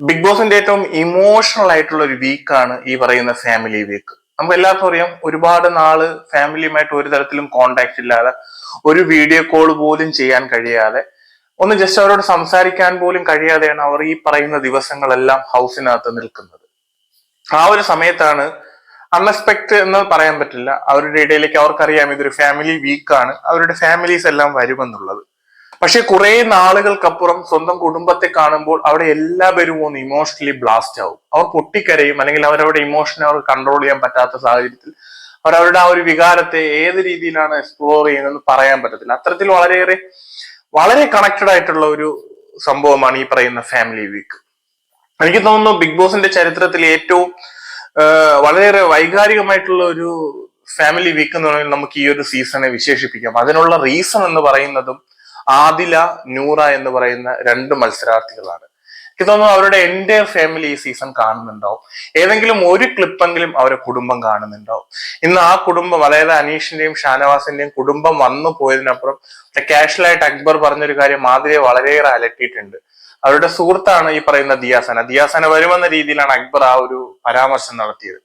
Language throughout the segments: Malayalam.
ബിഗ് ബോസിന്റെ ഏറ്റവും ഇമോഷണൽ ആയിട്ടുള്ള ഒരു വീക്കാണ് ഈ പറയുന്ന ഫാമിലി വീക്ക് നമുക്ക് എല്ലാവർക്കും അറിയാം ഒരുപാട് നാൾ ഫാമിലിയുമായിട്ട് ഒരു തരത്തിലും കോണ്ടാക്ട് ഇല്ലാതെ ഒരു വീഡിയോ കോൾ പോലും ചെയ്യാൻ കഴിയാതെ ഒന്ന് ജസ്റ്റ് അവരോട് സംസാരിക്കാൻ പോലും കഴിയാതെയാണ് അവർ ഈ പറയുന്ന ദിവസങ്ങളെല്ലാം ഹൗസിനകത്ത് നിൽക്കുന്നത്. ആ ഒരു സമയത്താണ് അൺഎക്സ്പെക്ട് എന്ന് പറയാൻ പറ്റില്ല അവരുടെ ഇടയിലേക്ക് അവർക്കറിയാം ഇതൊരു ഫാമിലി വീക്കാണ് അവരുടെ ഫാമിലീസ് എല്ലാം വരുമെന്നുള്ളത്. പക്ഷെ കുറെ നാളുകൾക്കപ്പുറം സ്വന്തം കുടുംബത്തെ കാണുമ്പോൾ അവിടെ എല്ലാവരും ഒന്ന് ഇമോഷണലി ബ്ലാസ്റ്റ് ആവും. അവർ പൊട്ടിക്കരയും അല്ലെങ്കിൽ അവരവരുടെ ഇമോഷനെ അവർ കൺട്രോൾ ചെയ്യാൻ പറ്റാത്ത സാഹചര്യത്തിൽ അവർ അവരുടെ ആ ഒരു വികാരത്തെ ഏത് രീതിയിലാണ് എക്സ്പ്ലോർ ചെയ്യുന്നതെന്ന് പറയാൻ പറ്റത്തില്ല. അത്തരത്തിൽ വളരെയേറെ വളരെ കണക്റ്റഡ് ആയിട്ടുള്ള ഒരു സംഭവമാണ് ഈ പറയുന്ന ഫാമിലി വീക്ക് എനിക്ക് തോന്നുന്നു ബിഗ് ബോസിന്റെ ചരിത്രത്തിൽ ഏറ്റവും വളരെയേറെ വൈകാരികമായിട്ടുള്ള ഒരു ഫാമിലി വീക്ക് എന്ന് പറയുന്നത് നമുക്ക് ഈ ഒരു സീസണെ വിശേഷിപ്പിക്കാം. അതിനുള്ള റീസൺ എന്ന് പറയുന്നതും ആദില നൂറ എന്ന് പറയുന്ന രണ്ട് മത്സരാർത്ഥികളാണ്. എനിക്ക് തോന്നുന്നു അവരുടെ എന്റെ ഫാമിലി ഈ സീസൺ കാണുന്നുണ്ടാവും. ഏതെങ്കിലും ഒരു ക്ലിപ്പെങ്കിലും അവരുടെ കുടുംബം കാണുന്നുണ്ടാവും. ഇന്ന് ആ കുടുംബം അതായത് അനീഷിന്റെയും ഷാനവാസിന്റെയും കുടുംബം വന്നു പോയതിനപ്പുറം ക്യാഷ്വലായിട്ട് അക്ബർ പറഞ്ഞൊരു കാര്യം മാതിരിയെ വളരെയേറെ അലട്ടിയിട്ടുണ്ട്. അവരുടെ സുഹൃത്താണ് ഈ പറയുന്ന ദിയാസന. ദിയാസന വരുമെന്ന രീതിയിലാണ് അക്ബർ ആ ഒരു പരാമർശം നടത്തിയത്.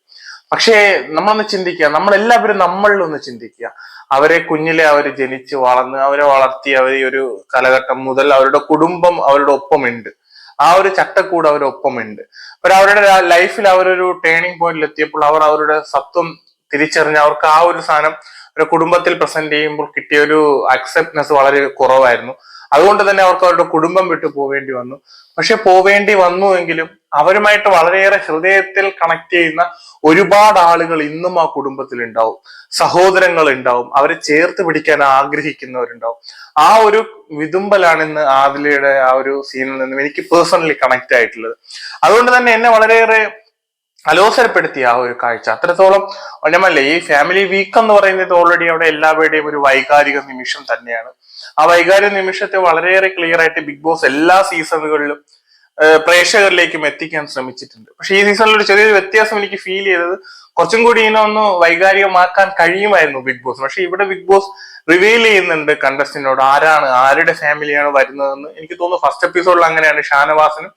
പക്ഷേ നമ്മളൊന്ന് ചിന്തിക്കുക. നമ്മളെല്ലാവരും നമ്മളിലൊന്ന് ചിന്തിക്കുക. അവരെ കുഞ്ഞിലെ അവർ ജനിച്ച് വളർന്ന് അവരെ വളർത്തി അവർ ഒരു കാലഘട്ടം മുതൽ അവരുടെ കുടുംബം അവരുടെ ഒപ്പമുണ്ട്. ആ ഒരു ചട്ടക്കൂട് അവരുടെ ഒപ്പമുണ്ട്. അവർ അവരുടെ ലൈഫിൽ അവരൊരു ടേണിംഗ് പോയിന്റിൽ എത്തിയപ്പോൾ അവർ അവരുടെ സത്വം തിരിച്ചറിഞ്ഞ് അവർക്ക് ആ ഒരു സാധനം ഒരു കുടുംബത്തിൽ പ്രസന്റ് ചെയ്യുമ്പോൾ കിട്ടിയ ഒരു അക്സെപ്റ്റ്നെസ് വളരെ കുറവായിരുന്നു. അതുകൊണ്ട് തന്നെ അവർക്ക് അവരുടെ കുടുംബം വിട്ടു പോവേണ്ടി വന്നു. പക്ഷെ പോവേണ്ടി വന്നു എങ്കിലും അവരുമായിട്ട് വളരെയേറെ ഹൃദയത്തിൽ കണക്ട് ചെയ്യുന്ന ഒരുപാട് ആളുകൾ ഇന്നും ആ കുടുംബത്തിൽ ഉണ്ടാവും സഹോദരങ്ങൾ ഉണ്ടാവും അവരെ ചേർത്ത് പിടിക്കാൻ ആഗ്രഹിക്കുന്നവരുണ്ടാവും. ആ ഒരു വിതുമ്പലാണ് ഇന്ന് ആദിലയുടെ ആ ഒരു സീനിൽ നിന്നും എനിക്ക് പേഴ്സണലി കണക്ട് ആയിട്ടുള്ളത്. അതുകൊണ്ട് തന്നെ എന്നെ വളരെയേറെ അലോസരപ്പെടുത്തിയ ആ ഒരു കാഴ്ച. അത്രത്തോളം ഒന്നമല്ല ഈ ഫാമിലി വീക്ക് എന്ന് പറയുന്നത് ഓൾറെഡി അവിടെ എല്ലാവരുടെയും ഒരു വൈകാരിക നിമിഷം തന്നെയാണ്. ആ വൈകാരിക നിമിഷത്തെ വളരെയേറെ ക്ലിയർ ആയിട്ട് ബിഗ് ബോസ് എല്ലാ സീസണുകളിലും പ്രേക്ഷകരിലേക്കും എത്തിക്കാൻ ശ്രമിച്ചിട്ടുണ്ട്. പക്ഷെ ഈ സീസണിൽ ഒരു ചെറിയൊരു വ്യത്യാസം എനിക്ക് ഫീൽ ചെയ്തത് കുറച്ചും കൂടി ഇതിനെ ഒന്ന് വൈകാരികമാക്കാൻ കഴിയുമായിരുന്നു ബിഗ് ബോസ് പക്ഷെ ഇവിടെ ബിഗ് ബോസ് റിവീൽ ചെയ്യുന്നുണ്ട് കണ്ടസ്റ്റിനോട് ആരാണ് ആരുടെ ഫാമിലിയാണ് വരുന്നതെന്ന് എനിക്ക് തോന്നുന്നു ഫസ്റ്റ് എപ്പിസോഡിൽ അങ്ങനെയാണ് ഷാനവാസിനും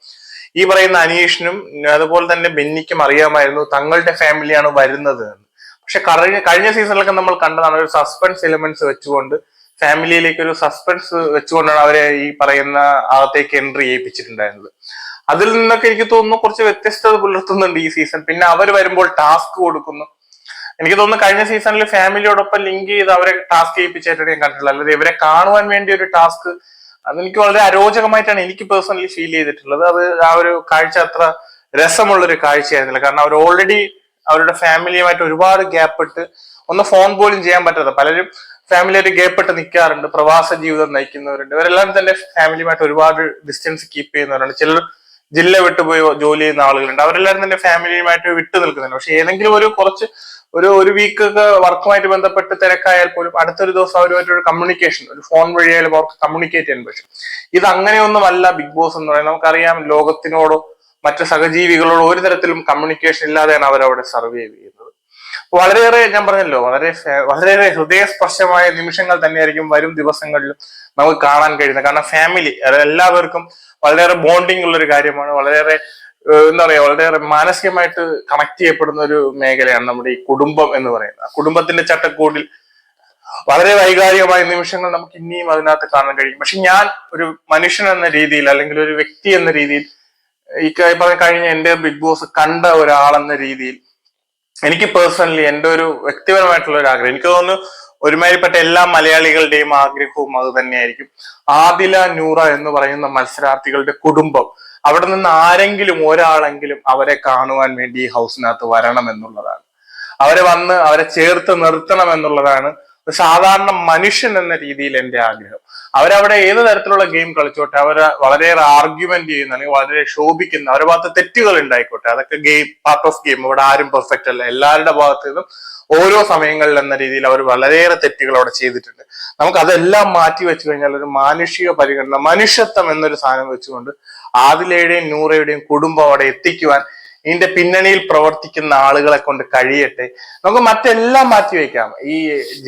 ഈ പറയുന്ന അനീഷിനും അതുപോലെ തന്നെ ബെന്നിക്കും അറിയാമായിരുന്നു തങ്ങളുടെ ഫാമിലിയാണ് വരുന്നത് എന്ന് പക്ഷെ കഴിഞ്ഞ കഴിഞ്ഞ സീസണിലൊക്കെ നമ്മൾ കണ്ടതാണ് ഒരു സസ്പെൻസ് എലിമെന്റ്സ് വെച്ചുകൊണ്ട് ഫാമിലിയിലേക്ക് ഒരു സസ്പെൻസ് വെച്ചുകൊണ്ടാണ് അവരെ ഈ പറയുന്ന അകത്തേക്ക് എൻട്രി ചെയ്യിപ്പിച്ചിട്ടുണ്ടായിരുന്നത്. അതിൽ നിന്നൊക്കെ എനിക്ക് തോന്നുന്നു കുറച്ച് വ്യത്യസ്തത പുലർത്തുന്നുണ്ട് ഈ സീസൺ. പിന്നെ അവർ വരുമ്പോൾ ടാസ്ക് കൊടുക്കുന്നു. എനിക്ക് തോന്നുന്നു കഴിഞ്ഞ സീസണിൽ ഫാമിലിയോടൊപ്പം ലിങ്ക് ചെയ്ത് അവരെ ടാസ്ക് ചെയ്യിപ്പിച്ചായിട്ട് ഞാൻ കണ്ടിട്ടുള്ളത്. അല്ലാതെ ഇവരെ കാണുവാൻ വേണ്ടി ഒരു ടാസ്ക് അതെനിക്ക് വളരെ അരോചകമായിട്ടാണ് എനിക്ക് പേഴ്സണലി ഫീൽ ചെയ്തിട്ടുള്ളത്. അത് ആ ഒരു കാഴ്ച അത്ര രസമുള്ള ഒരു കാഴ്ചയായിരുന്നില്ല. കാരണം അവർ ഓൾറെഡി അവരുടെ ഫാമിലിയുമായിട്ട് ഒരുപാട് ഗ്യാപ്പ് ഇട്ട് ഒന്ന് ഫോൺ പോലും ചെയ്യാൻ പറ്റാത്ത പലരും ഫാമിലിയായിട്ട് ഗ്യാപ്പ് ഇട്ട് നിൽക്കാറുണ്ട് പ്രവാസ ജീവിതം നയിക്കുന്നവരുണ്ട്. ഇവരെല്ലാം തന്നെ ഫാമിലിയുമായിട്ട് ഒരുപാട് ഡിസ്റ്റൻസ് കീപ്പ് ചെയ്യുന്നവരുണ്ട് ചിലർ ജില്ല വിട്ടുപോയി ജോലി ചെയ്യുന്ന ആളുകളുണ്ട്. അവരെല്ലാവരും തന്നെ ഫാമിലിയുമായിട്ട് വിട്ടു നിൽക്കുന്നുണ്ട്. പക്ഷെ ഏതെങ്കിലും ഒരു കുറച്ച് ഒരു ഒരു വീക്ക് ഒക്കെ വർക്കുമായിട്ട് ബന്ധപ്പെട്ട് തിരക്കായാൽ പോലും അടുത്തൊരു ദിവസം അവരുമായിട്ട് ഒരു കമ്മ്യൂണിക്കേഷൻ ഒരു ഫോൺ വഴിയായാലും അവർക്ക് കമ്മ്യൂണിക്കേറ്റ് ചെയ്യാൻ പറ്റും. ഇത് അങ്ങനെയൊന്നുമല്ല ബിഗ് ബോസ് എന്ന് പറയുന്നത്. നമുക്കറിയാം ലോകത്തിനോടോ മറ്റു സഹജീവികളോടോ ഒരു തരത്തിലും കമ്മ്യൂണിക്കേഷൻ ഇല്ലാതെയാണ് അവരവിടെ സർവൈവ് ചെയ്യുന്നത് വളരെയേറെ ഞാൻ പറഞ്ഞല്ലോ വളരെ വളരെയേറെ ഹൃദയസ്പർശമായ നിമിഷങ്ങൾ തന്നെയായിരിക്കും വരും ദിവസങ്ങളിലും നമുക്ക് കാണാൻ കഴിയുന്നത്. കാരണം ഫാമിലി എല്ലാവർക്കും വളരെയേറെ ബോണ്ടിങ് ഉള്ള ഒരു കാര്യമാണ്. വളരെയേറെ എന്താ പറയാ വളരെയേറെ മാനസികമായിട്ട് കണക്ട് ചെയ്യപ്പെടുന്ന ഒരു മേഖലയാണ് നമ്മുടെ ഈ കുടുംബം എന്ന് പറയുന്നത്. കുടുംബത്തിന്റെ ചട്ടക്കൂടിൽ വളരെ വൈകാരികമായ നിമിഷങ്ങൾ നമുക്ക് ഇനിയും അതിനകത്ത് കാണാൻ കഴിയും. പക്ഷെ ഞാൻ ഒരു മനുഷ്യൻ എന്ന രീതിയിൽ അല്ലെങ്കിൽ ഒരു വ്യക്തി എന്ന രീതിയിൽ ഈ പറഞ്ഞ കഴിഞ്ഞ എന്റെ ബിഗ് ബോസ് കണ്ട ഒരാളെന്ന രീതിയിൽ എനിക്ക് പേഴ്സണലി എന്റെ ഒരു വ്യക്തിപരമായിട്ടുള്ള ഒരു ആഗ്രഹം. എനിക്ക് തോന്നുന്നു ഒരുമാതിരിപ്പെട്ട എല്ലാ മലയാളികളുടെയും ആഗ്രഹവും അത് തന്നെയായിരിക്കും. ആദില നൂറ എന്ന് പറയുന്ന മത്സരാർത്ഥികളുടെ കുടുംബം. അവിടെ നിന്ന് ആരെങ്കിലും ഒരാളെങ്കിലും അവരെ കാണുവാൻ വേണ്ടി ഈ ഹൗസിനകത്ത് വരണം എന്നുള്ളതാണ്. അവരെ വന്ന് അവരെ ചേർത്ത് നിർത്തണം എന്നുള്ളതാണ് സാധാരണ മനുഷ്യൻ എന്ന രീതിയിൽ എന്റെ ആഗ്രഹം. അവരവിടെ ഏത് തരത്തിലുള്ള ഗെയിം കളിച്ചോട്ടെ അവർ വളരെയേറെ ആർഗ്യുമെന്റ് ചെയ്യുന്ന അല്ലെങ്കിൽ വളരെ ശോഭിക്കുന്ന അവരുടെ ഭാഗത്ത് തെറ്റുകൾ ഉണ്ടായിക്കോട്ടെ അതൊക്കെ ഗെയിം പാർട്ട് ഓഫ് ഗെയിം ഇവിടെ ആരും പെർഫെക്റ്റ് അല്ല. എല്ലാവരുടെ ഭാഗത്തു നിന്നും ഓരോ സമയങ്ങളിൽ എന്ന രീതിയിൽ അവർ വളരെയേറെ തെറ്റുകൾ അവിടെ ചെയ്തിട്ടുണ്ട്. നമുക്ക് അതെല്ലാം മാറ്റി വെച്ചു കഴിഞ്ഞാൽ ഒരു മാനുഷിക പരിഗണന മനുഷ്യത്വം എന്നൊരു സാധനം വെച്ചുകൊണ്ട് ആദിലയുടെയും നൂറയുടെയും കുടുംബം അവിടെ എത്തിക്കുവാൻ ഇതിന്റെ പിന്നണിയിൽ പ്രവർത്തിക്കുന്ന ആളുകളെ കൊണ്ട് കഴിയട്ടെ. നമുക്ക് മറ്റെല്ലാം മാറ്റി വെക്കാം ഈ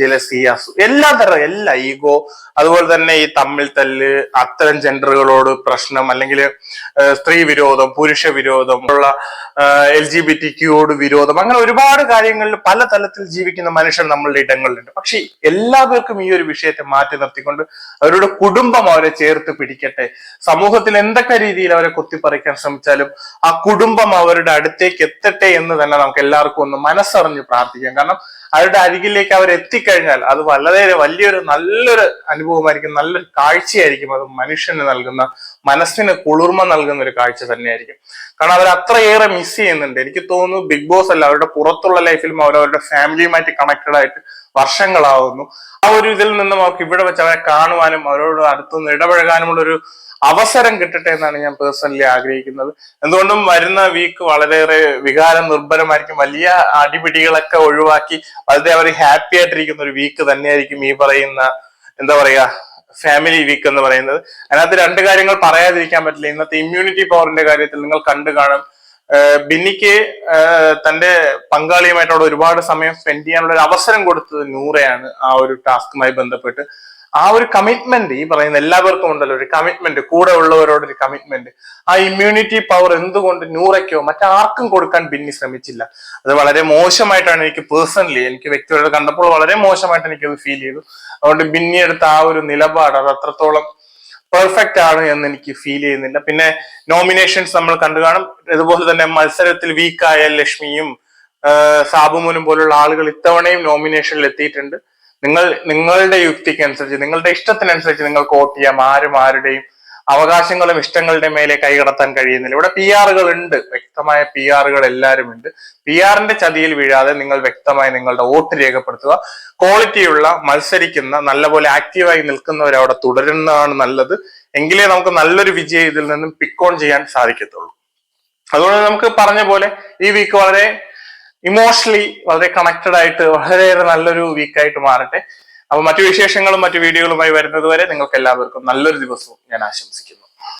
ജലസി അസു എല്ലാ തരം എല്ലാ ഈഗോ അതുപോലെ തന്നെ ഈ തമ്മിൽ തല്ല് അത്തരം ജെൻഡറുകളോട് പ്രശ്നം അല്ലെങ്കിൽ സ്ത്രീ വിരോധം പുരുഷ വിരോധം ഉള്ള എൽ ജി ബി ടി ക്യൂയോട് വിരോധം അങ്ങനെ ഒരുപാട് കാര്യങ്ങളിൽ പല തലത്തിൽ ജീവിക്കുന്ന മനുഷ്യർ നമ്മളുടെ ഇടങ്ങളിലുണ്ട്. പക്ഷെ എല്ലാവർക്കും ഈ ഒരു വിഷയത്തെ മാറ്റി നിർത്തിക്കൊണ്ട് അവരുടെ കുടുംബം അവരെ ചേർത്ത് പിടിക്കട്ടെ. സമൂഹത്തിൽ എന്തൊക്കെ രീതിയിൽ അവരെ കൊത്തിപ്പറിക്കാൻ ശ്രമിച്ചാലും ആ കുടുംബം അവരുടെ അടുത്തേക്ക് എത്തട്ടെ എന്ന് തന്നെ നമുക്ക് എല്ലാവർക്കും ഒന്ന് മനസ്സറിഞ്ഞ് പ്രാർത്ഥിക്കാം. കാരണം അവരുടെ അരികിലേക്ക് അവർ എത്തിക്കഴിഞ്ഞാൽ അത് വളരെ വലിയൊരു നല്ലൊരു അനുഭവമായിരിക്കും. നല്ലൊരു കാഴ്ചയായിരിക്കും. അത് മനുഷ്യന് നൽകുന്ന മനസ്സിന് കുളിർമ നൽകുന്ന ഒരു കാഴ്ച തന്നെയായിരിക്കും. കാരണം അവർ അത്രയേറെ മിസ് ചെയ്യുന്നുണ്ട്. എനിക്ക് തോന്നുന്നു ബിഗ് ബോസ് അല്ല അവരുടെ പുറത്തുള്ള ലൈഫിലും അവർ അവരുടെ ഫാമിലിയുമായിട്ട് കണക്റ്റഡ് ആയിട്ട് വർഷങ്ങളാവുന്നു. ആ ഒരു ഇതിൽ നിന്നും അവർക്ക് ഇവിടെ വെച്ച് അവരെ കാണുവാനും അവരോട് അടുത്തുനിന്ന് ഇടപഴകാനുമുള്ള ഒരു അവസരം കിട്ടട്ടെ എന്നാണ് ഞാൻ പേഴ്സണലി ആഗ്രഹിക്കുന്നത്. എന്തുകൊണ്ടും വരുന്ന വീക്ക് വളരെയേറെ വികാരം നിർഭരമായിരിക്കും. വലിയ അടിപിടികളൊക്കെ ഒഴിവാക്കി വളരെ അവർ ഹാപ്പി ആയിട്ടിരിക്കുന്ന ഒരു വീക്ക് തന്നെയായിരിക്കും ഈ പറയുന്ന എന്താ പറയാ ഫാമിലി വീക്ക് എന്ന് പറയുന്നത്. അതിനകത്ത് രണ്ട് കാര്യങ്ങൾ പറയാതിരിക്കാൻ പറ്റില്ല. ഇന്നത്തെ ഇമ്മ്യൂണിറ്റി പവറിന്റെ കാര്യത്തിൽ നിങ്ങൾ കണ്ടു കാണും ബിന്നിക്ക് തന്റെ പങ്കാളിയുമായിട്ട് അവിടെ ഒരുപാട് സമയം സ്പെൻഡ് ചെയ്യാനുള്ള ഒരു അവസരം കൊടുത്തത് നൂറയാണ് ആ ഒരു ടാസ്കുമായി ബന്ധപ്പെട്ട്. ആ ഒരു കമ്മിറ്റ്മെന്റ് ഈ പറയുന്ന എല്ലാവർക്കും ഉണ്ടല്ലോ ഒരു കമ്മിറ്റ്മെന്റ് കൂടെ ഉള്ളവരോട് ഒരു കമ്മിറ്റ്മെന്റ് ആ ഇമ്മ്യൂണിറ്റി പവർ എന്തുകൊണ്ട് നൂറയ്ക്കോ മറ്റാർക്കും കൊടുക്കാൻ ബിന്നി ശ്രമിച്ചില്ല. അത് വളരെ മോശമായിട്ടാണ് എനിക്ക് പേഴ്സണലി എനിക്ക് വ്യക്തികളോട് കണ്ടപ്പോൾ വളരെ മോശമായിട്ട് എനിക്കത് ഫീൽ ചെയ്തു. അതുകൊണ്ട് ബിന്നി എടുത്ത ആ ഒരു നിലപാട് അത് അത്രത്തോളം പെർഫെക്റ്റ് ആണ് എന്ന് എനിക്ക് ഫീൽ ചെയ്യുന്നില്ല. പിന്നെ നോമിനേഷൻസ് നമ്മൾ കണ്ടു കാണും. അതുപോലെ തന്നെ മത്സരത്തിൽ വീക്കായ ലക്ഷ്മിയും സാബുമോനും പോലുള്ള ആളുകൾ ഇത്തവണയും നോമിനേഷനിൽ എത്തിയിട്ടുണ്ട്. നിങ്ങൾ നിങ്ങളുടെ യുക്തിക്ക് അനുസരിച്ച് നിങ്ങളുടെ ഇഷ്ടത്തിനനുസരിച്ച് നിങ്ങൾക്ക് വോട്ട് ചെയ്യാം. ആരും ആരുടെയും അവകാശങ്ങളും ഇഷ്ടങ്ങളുടെ മേലെ കൈകടത്താൻ കഴിയുന്നില്ല. ഇവിടെ പി ആറുകൾ ഉണ്ട് വ്യക്തമായ പി ആറുകൾ എല്ലാവരും ഉണ്ട് പി ആറിന്റെ ചതിയിൽ വീഴാതെ നിങ്ങൾ വ്യക്തമായി നിങ്ങളുടെ വോട്ട് രേഖപ്പെടുത്തുക. ക്വാളിറ്റിയുള്ള മത്സരിക്കുന്ന നല്ലപോലെ ആക്റ്റീവായി നിൽക്കുന്നവർ അവിടെ തുടരുന്നതാണ് നല്ലത്. എങ്കിലേ നമുക്ക് നല്ലൊരു വിജയം ഇതിൽ നിന്നും പിക്കോൺ ചെയ്യാൻ സാധിക്കത്തുള്ളൂ. അതുകൊണ്ട് നമുക്ക് പറഞ്ഞ പോലെ ഈ വീക്ക് വളരെ ഇമോഷണലി വളരെ കണക്റ്റഡ് ആയിട്ട് വളരെയേറെ നല്ലൊരു വീക്കായിട്ട് മാറട്ടെ. അപ്പൊ മറ്റു വിശേഷങ്ങളും മറ്റു വീഡിയോകളുമായി വരുന്നത് വരെ നിങ്ങൾക്ക് എല്ലാവർക്കും നല്ലൊരു ദിവസവും ഞാൻ ആശംസിക്കുന്നു.